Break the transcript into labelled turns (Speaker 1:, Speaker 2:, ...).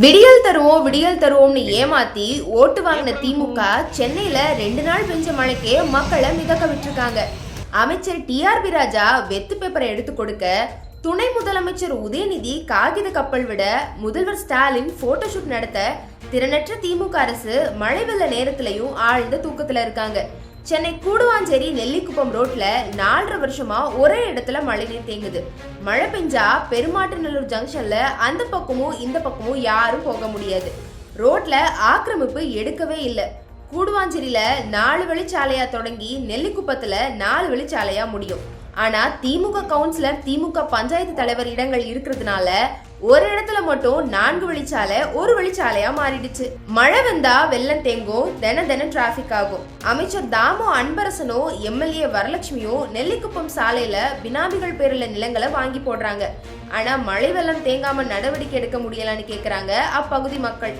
Speaker 1: விடியல் தருவோம் விடியல் தருவோம்னு ஏமாத்தி ஓட்டு வாங்கின திமுக சென்னையில ரெண்டு நாள் பெஞ்ச மழைக்கே மக்களை மிதக்க விட்டுருக்காங்க. அமைச்சர் டிஆர்பி ராஜா வெத்து பேப்பரை எடுத்து கொடுக்க துணை முதலமைச்சர் உதயநிதி காகித கப்பல் விட முதல்வர் ஸ்டாலின் போட்டோஷூட் நடத்த திறனற்ற திமுக அரசு மழை வெள்ள நேரத்திலையும் ஆழ்ந்த தூக்கத்துல இருக்காங்க. சென்னை கூடுவாஞ்சேரி நெல்லிக்குப்பம் ரோட்ல நாலரை வருஷமா ஒரே இடத்துல மழைநீர் தேங்குது. மழை பெஞ்சா பெருமாட்டுநல்லூர் ஜங்ஷன்ல அந்த பக்கமும் இந்த பக்கமும் யாரும் போக முடியாது. ரோட்ல ஆக்கிரமிப்பு எடுக்கவே இல்லை. கூடுவாஞ்சேரியில நாலு வழிச்சாலையா தொடங்கி நெல்லிக்குப்பத்துல நாலு வழிச்சாலையா முடியும். ஆனா திமுக கவுன்சிலர் திமுக பஞ்சாயத்து தலைவர் இடங்கள் இருக்கிறதுனால ஒரு இடத்துல மட்டும் நான்கு வழிச்சாலை ஒரு வழிச்சாலையா மாறிடுச்சு. மழை வந்தா வெள்ளம் தேங்கும் தின தினம் டிராபிக் ஆகும். அமைச்சர் தாமோ அன்பரசனோ எம்எல்ஏ வரலட்சுமியோ நெல்லிக்குப்பம் சாலையில பினாமிகள் பேருல நிலங்களை வாங்கி போடுறாங்க. ஆனா மழை வெள்ளம் தேங்காம நடவடிக்கை எடுக்க முடியலன்னு கேக்குறாங்க அப்பகுதி மக்கள்.